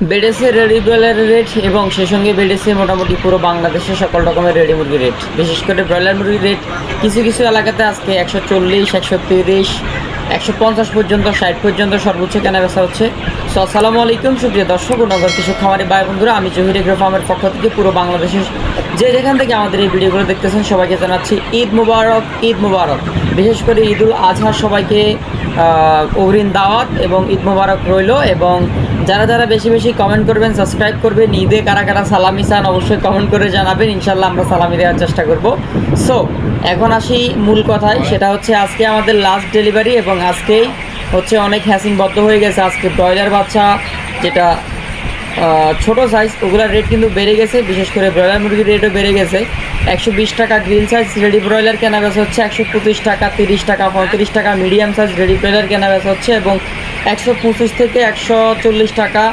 বেড়েছে ready broiler rate এবং সেই সঙ্গে বেড়েছে মোটামুটি পুরো বাংলাদেশে সকল রকমের রেডি মুরগির রেট। বিশেষ করে ব্রয়লার মুরগির রেট কিছু কিছু এলাকাতে আজকে একশো চল্লিশ, একশো তিরিশ, একশো পঞ্চাশ পর্যন্ত, ষাট পর্যন্ত সর্বোচ্চ কেনা বেচা হচ্ছে। সো আসসালামু আলাইকুম, সুপ্রিয় দর্শক নগর কিছু খামারি ভাই বন্ধুরা, আমি জহির এগ্রো ফার্মের পক্ষ থেকে পুরো বাংলাদেশের যে যেখান থেকে আমাদের এই ভিডিওগুলো দেখতেছেন, সবাইকে জানাচ্ছি ঈদ মুবারক ঈদ মুবারক। বিশেষ করে ঈদুল আজহার সবাইকে অগ্রিম দাওয়াত এবং ঈদ মুবারক রইল এবং যারা যারা বেশি বেশি কমেন্ট করবেন সাবস্ক্রাইব করবেন, ঈদে কারা কারা সালামি চান অবশ্যই কমেন্ট করে জানাবেন ইনশাল্লাহ আমরা সালামি দেওয়ার চেষ্টা করব। সো এখন আসি মূল কথায়, সেটা হচ্ছে আজকে আমাদের লাস্ট ডেলিভারি এবং আজকেই হচ্ছে অনেক হ্যাসিংবদ্ধ হয়ে গেছে। আজকে ব্রয়লার বাচ্চা, যেটা ছোট সাইজ ওগুলোর রেট কিন্তু বেড়ে গেছে, বিশেষ করে ব্রয়লার মুরগির রেটও বেড়ে গেছে। একশো বিশ টাকা গ্রিন সাইজ রেডি ব্রয়লার কেনা বেচা হচ্ছে, একশো পঁচিশ টাকা, তিরিশ টাকা, পঁয়ত্রিশ টাকা মিডিয়াম সাইজ রেডি ব্রয়লার কেনা বেচা হচ্ছে এবং একশো পঁচিশ থেকে একশো চল্লিশ টাকা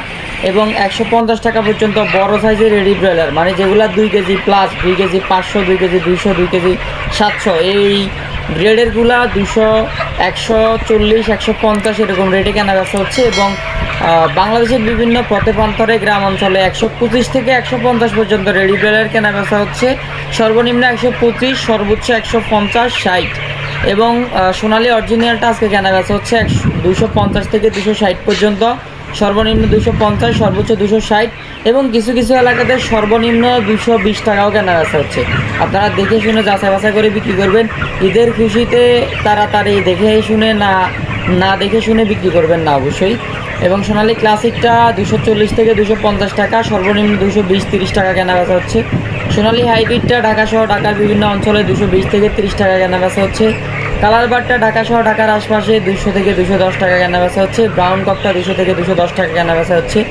এবং একশো পঞ্চাশ টাকা পর্যন্ত বড় সাইজের রেডি ব্রয়লার মানে যেগুলো দুই কেজি প্লাস দুই কেজি পাঁচশো, দুই কেজি দুইশো, দুই কেজি সাতশো। এই গ্রেডেরগুলা দুশো একশো চল্লিশ, একশো পঞ্চাশ এরকম রেটে কেনা বেচা হচ্ছে এবং বাংলাদেশের বিভিন্ন পথে প্রান্তরে গ্রাম অঞ্চলে একশো পঁচিশ থেকে একশো পঞ্চাশ পর্যন্ত রেডি ব্রয়লার কেনা বেচা হচ্ছে। সর্বনিম্ন একশো পঁচিশ, সর্বোচ্চ একশো পঞ্চাশ, ষাট। এবং সোনালী অরিজিনালটা আজকে কেনা বেচা হচ্ছে একশো দুশো পঞ্চাশ থেকে দুশো ষাট পর্যন্ত। সর্বনিম্ন দুশো পঞ্চাশ, সর্বোচ্চ দুশো ষাট। এবং কিছু কিছু এলাকাতে সর্বনিম্ন দুশো বিশ টাকাও কেনা বেচা হচ্ছে। আপনারা দেখে শুনে যাচাই বাছাই করে বিক্রি করবেন। ঈদের খুশিতে তাড়াতাড়ি দেখে শুনে না না দেখে শুনে বিক্রি করবেন না অবশ্যই। এবং সোনালী ক্লাসিকটা দুশো চল্লিশ থেকে দুশো পঞ্চাশ টাকা, সর্বনিম্ন দুশো বিশ তিরিশ টাকা কেনা বেচা হচ্ছে। সোনালী হাইব্রিডটা ঢাকা সহ ঢাকার বিভিন্ন অঞ্চলে দুশো বিশ থেকে তিরিশ টাকা কেনা বেচা হচ্ছে। কালার বারটা ঢাকা সহ ঢাকার আশপাশে দুশো থেকে দুশো দশ টাকা কেনা বেচা হচ্ছে। ব্রাউন কপটা দুশো থেকে দুশো দশ টাকা কেনা বেচা হচ্ছে।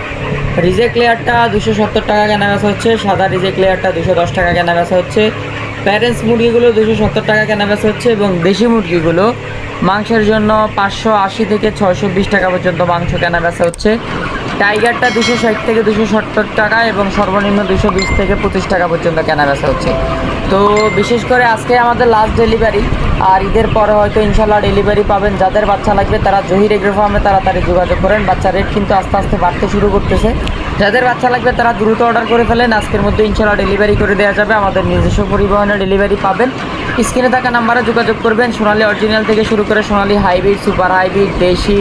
রিজেক্ট লেয়ারটা দুশো সত্তর টাকা কেনা বেচা হচ্ছে। সাদা রিজেক্ট লেয়ারটা দুশো দশ টাকা কেনা বেচা হচ্ছে। প্যারেন্টস মুরগিগুলো দুশো সত্তর টাকা কেনা বেচা হচ্ছে এবং দেশি মুরগিগুলো মাংসের জন্য পাঁচশো আশি থেকে ছয়শো বিশ টাকা পর্যন্ত মাংস কেনা বেচা হচ্ছে। টাইগারটা দুশো ষাট থেকে দুশো সত্তর টাকা এবং সর্বনিম্ন দুশো বিশ থেকে পঁচিশ টাকা পর্যন্ত কেনা বেচা হচ্ছে। তো বিশেষ করে আজকে আমাদের লাস্ট ডেলিভারি আর ঈদের পরে হয়তো ইনশাল্লাহ ডেলিভারি পাবেন। যাদের বাচ্চা লাগবে তারা জহির এগ্রো ফার্মে তাড়াতাড়ি যোগাযোগ করেন। বাচ্চা রেট কিন্তু আস্তে আস্তে বাড়তে শুরু করতেছে। যাদের বাচ্চা লাগবে তারা দ্রুত অর্ডার করে ফেলেন। আজকের মধ্যে ইনশাল্লাহ ডেলিভারি করে দেওয়া যাবে। আমাদের নিজস্ব পরিবহনে ডেলিভারি পাবেন। স্ক্রিনে থাকা নাম্বারে যোগাযোগ করবেন। সোনালী অরিজিনাল থেকে শুরু করে সোনালী হাইব্রিড সুপার হাইব্রিড দেশি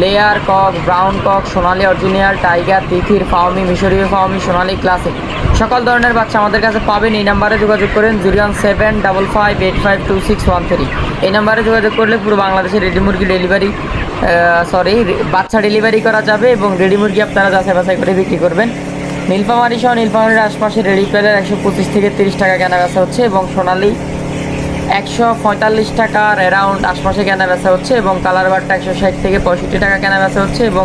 layer cock brown cock Sonali original tiger তিথির, ফাওমি, মিশরীয় ফাওমি, সোনালী ক্লাসিক সকল ধরনের বাচ্চা আমাদের কাছে পাবেন। এই নাম্বারে যোগাযোগ করেন zero one seven double five eight five two six one three এই নাম্বারে যোগাযোগ করলে পুরো বাংলাদেশের রেডি মুরগি ডেলিভারি সরি বাচ্চা ডেলিভারি করা যাবে এবং রেডি মুরগি আপনারা যাচাই বাছাই করে বিক্রি করবেন। নীলফামারি সহ নীলফামারির আশপাশে রেডি প্লেয়ার একশো পঁচিশ থেকে তিরিশ টাকা কেনা বেচা হচ্ছে এবং সোনালি একশো পঁয়তাল্লিশ টাকার অ্যারাউন্ড আশপাশে কেনা বেচা হচ্ছে এবং কালার বারটা একশো ষাট থেকে পঁয়ষট্টি টাকা কেনা বেচা হচ্ছে এবং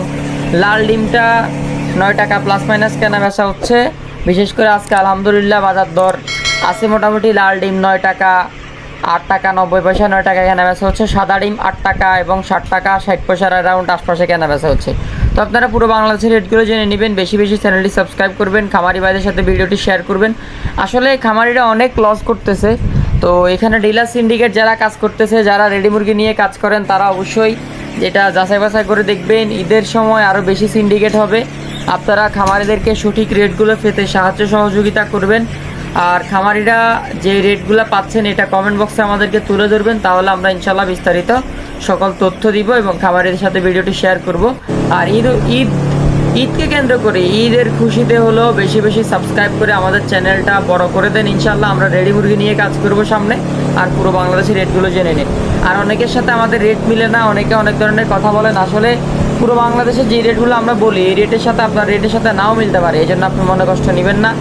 লাল ডিমটা নয় টাকা প্লাস মাইনাস কেনা বেচা হচ্ছে। বিশেষ করে আজকে আলহামদুলিল্লাহ বাজার দর আছে মোটামুটি, লাল ডিম নয় টাকা আট টাকা, নব্বই পয়সা, নয় টাকা কেনা বেচা হচ্ছে। সাদা ডিম আট টাকা এবং ষাট টাকা, ষাট পয়সার অ্যারাউন্ড আশপাশে কেনা বেচা হচ্ছে। তো আপনারা পুরো বাংলাদেশের রেটগুলো জেনে নেবেন। বেশি বেশি চ্যানেলটি সাবস্ক্রাইব করবেন, খামারি ভাইদের সাথে ভিডিওটি শেয়ার করবেন। আসলে খামারিরা অনেক লস করতেছে। তো এখানে ডিলার সিন্ডিকেট যারা কাজ করতেছে, যারা রেডি মুরগি নিয়ে কাজ করেন, তারা অবশ্যই যেটা যাচাই বাছাই করে দেখবেন। ঈদের সময় আরও বেশি সিন্ডিকেট হবে। আপনারা খামারিদেরকে সঠিক রেটগুলো পেতে সাহায্য সহযোগিতা করবেন। আর খামারিরা যে রেটগুলো পাচ্ছেন, এটা কমেন্ট বক্সে আমাদেরকে তুলে ধরবেন, তাহলে আমরা ইনশাল্লাহ বিস্তারিত সকল তথ্য দিব এবং খামারিদের সাথে ভিডিওটি শেয়ার করব। আর ঈদ ঈদ, ঈদকে কেন্দ্র করে ঈদের খুশিতে হলো বেশি বেশি সাবস্ক্রাইব করে আমাদের চ্যানেলটা বড় করে দেন। ইনশাল্লাহ আমরা রেডি মুরগি নিয়ে কাজ করব সামনে, আর পুরো বাংলাদেশের রেটগুলো জেনে নিন। আর অনেকের সাথে আমাদের রেট মিলে না, অনেকে অনেক ধরনের কথা বলেন। আসলে পুরো বাংলাদেশে যে রেটগুলো আমরা বলি, এই রেটের সাথে আপনার রেটের সাথে নাও মিলতে পারে এই জন্য আপনি মনে কষ্ট নেবেন না।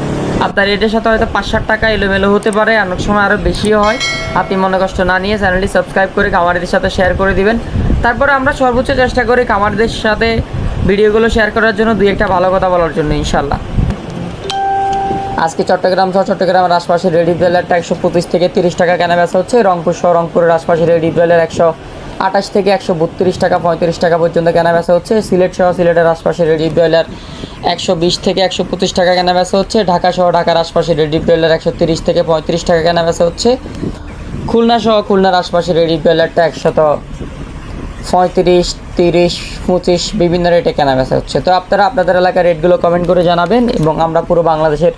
আপনার রেটের সাথে হয়তো পাঁচ ষাট টাকা এলোমেলো হতে পারে অনেক সময় আরও বেশিও হয়। আপনি মনে কষ্ট না নিয়ে চ্যানেলটি সাবস্ক্রাইব করে খামারিদের সাথে শেয়ার করে দিবেন। তারপরে আমরা সর্বোচ্চ চেষ্টা করি খামারিদের সাথে ভিডিওগুলো শেয়ার করার জন্য দুই একটা ভালো কথা বলার জন্য ইনশাল্লাহ আজকে চট্টগ্রাম সহ চট্টগ্রামের আশপাশে রেডি ব্রয়লারটা একশো পঁচিশ থেকে তিরিশ টাকা কেনা বেচা হচ্ছে। রংপুর সহ রংপুরের আশপাশে রেডি ব্রয়লার একশো আঠাশ থেকে একশো বত্রিশ টাকা, পঁয়ত্রিশ টাকা পর্যন্ত কেনা বেচা হচ্ছে। সিলেট সহ সিলেটের আশপাশে রেডি ব্রয়লার একশো বিশ থেকে একশো পঁচিশ টাকা কেনা বেচা হচ্ছে। ঢাকা সহ ঢাকার আশপাশে রেডি ব্রয়লার একশো তিরিশ থেকে পঁয়ত্রিশ টাকা কেনা বেচা হচ্ছে। খুলনা সহ খুলনার আশপাশে রেডি ব্রয়লারটা একশত পঁয়ত্রিশ, তিরিশ, পঁচিশ বিভিন্ন রেটে কেনা বেচা হচ্ছে। তো আপনারা আপনাদের এলাকার রেটগুলো কমেন্ট করে জানাবেন এবং আমরা পুরো বাংলাদেশের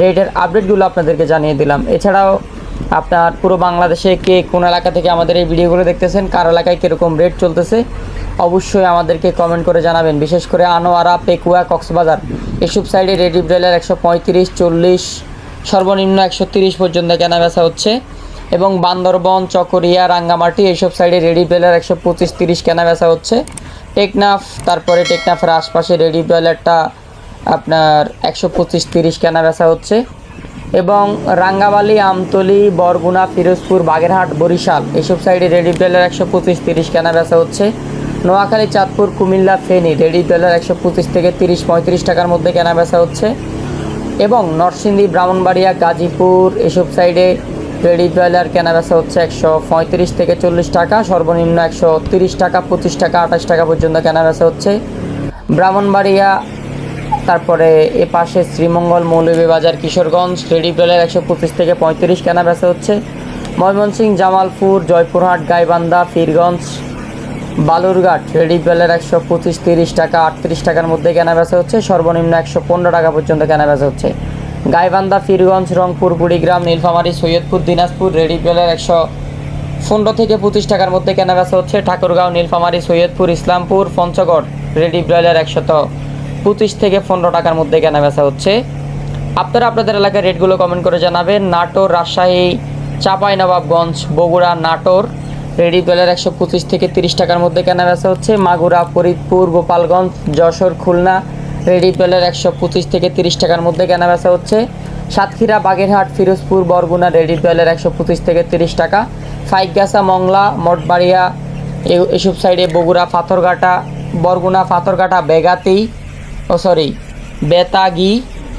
রেটের আপডেটগুলো আপনাদেরকে জানিয়ে দিলাম। এছাড়াও আপনার পুরো বাংলাদেশে কে কোন এলাকা থেকে আমাদের এই ভিডিওগুলো দেখতেছেন, কার এলাকায় কীরকম রেট চলতেছে, অবশ্যই আমাদেরকে কমেন্ট করে জানাবেন। বিশেষ করে আনোয়ারা, পেকুয়া, কক্সবাজার, এসব সাইডে রেডি ব্রেলার একশো পঁয়ত্রিশ, চল্লিশ, সর্বনিম্ন একশো তিরিশ পর্যন্ত কেনা বেচা হচ্ছে। এবং বান্দরবন, চকরিয়া, রাঙ্গামাটি এইসব সাইডে রেডি ব্রেলার একশো পঁচিশ, তিরিশ কেনা বেচা হচ্ছে। টেকনাফ, তারপরে টেকনাফের আশপাশে রেডি ব্রেলারটা আপনার একশো পঁচিশ, তিরিশ কেনা বেচা হচ্ছে। এবং রাঙ্গাবালি আমতলি, বরগুনা, ফিরোজপুর, বাগেরহাট, বরিশাল এসব সাইডে রেডি ব্রেলার একশো পঁচিশ তিরিশ কেনা বেচা হচ্ছে। নোয়াখালী, চাঁদপুর, কুমিল্লা, ফেনী রেডি ব্রেলার একশো পঁচিশ থেকে তিরিশ পঁয়ত্রিশ টাকার মধ্যে কেনা বেচা হচ্ছে। এবং নরসিংদী, ব্রাহ্মণবাড়িয়া, গাজীপুর এসব সাইডে রেডি ব্রয়লার কেনা বেচা হচ্ছে একশো পঁয়ত্রিশ থেকে চল্লিশ টাকা, সর্বনিম্ন একশো তিরিশ টাকা, পঁচিশ টাকা, আঠাশ টাকা পর্যন্ত কেনা বেচা হচ্ছে। ব্রাহ্মণবাড়িয়া তারপরে এ পাশে শ্রীমঙ্গল মৌলভীবাজার কিশোরগঞ্জ, রেডি ব্রয়লার একশো পঁচিশ থেকে পঁয়ত্রিশ কেনা বেচা হচ্ছে। ময়মনসিংহ, জামালপুর, জয়পুরহাট, গাইবান্ধা পীরগঞ্জ বালুরঘাট, রেডি বেলের একশো পঁচিশ, তিরিশ টাকা, আটত্রিশ টাকার মধ্যে কেনা বেচা হচ্ছে। সর্বনিম্ন একশো পনেরো টাকা পর্যন্ত কেনা বেচা হচ্ছে। গাইবান্ধা, ফিরগঞ্জ, রংপুর কুড়িগ্রাম নীলফামারী, সৈয়দপুর, দিনাজপুর, রেডি বেলের একশো পনেরো থেকে পঁচিশ টাকার মধ্যে কেনা বেচা হচ্ছে। ঠাকুরগাঁও, নীলফামারী, সৈয়দপুর, ইসলামপুর, পঞ্চগড়, রেডি ব্রয়লার একশত। পঁচিশ থেকে পনেরো টাকার মধ্যে কেনা বেচা হচ্ছে। আপনারা আপনাদের এলাকার রেটগুলো কমেন্ট করে জানাবেন। নাটোর, রাজশাহী, চাঁপাইনবাবগঞ্জ, বগুড়া, নাটোর, রেডি ব্রয়লার একশো পঁচিশ থেকে তিরিশ টাকার মধ্যে কেনা বেচা হচ্ছে। মাগুরা, ফরিদপুর, গোপালগঞ্জ, যশোর, খুলনা, রেডি ব্রয়লার একশো পঁচিশ থেকে তিরিশ টাকার মধ্যে কেনা বেচা হচ্ছে। সাতক্ষীরা, বাগেরহাট, ফিরোজপুর, বরগুনা রেডি ব্রয়লার একশো পঁচিশ থেকে তিরিশ টাকা। ফাইকগাছা, মংলা, মঠবাড়িয়া এসব সাইডে বগুড়া পাথরঘাটা বরগুনা পাথরঘাটা বেগাতি ও সরি, বেতাগি,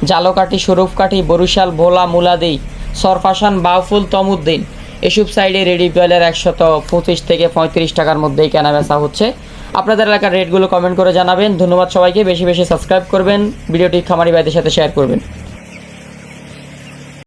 জালকাঠি সরুফকাঠি বরিশাল, ভোলা, মুলাদি সরফাসান বাউফুল, তমুদ্দিন, এসব সাইডে রেডি ব্রয়লার একশত পঁচিশ থেকে পঁয়ত্রিশ টাকার মধ্যেই কেনা বেচা হচ্ছে। আপনাদের এলাকার রেটগুলো কমেন্ট করে জানাবেন। ধন্যবাদ সবাইকে। বেশি বেশি সাবস্ক্রাইব করবেন। ভিডিওটি খামারি ভাইদের সাথে শেয়ার করবেন।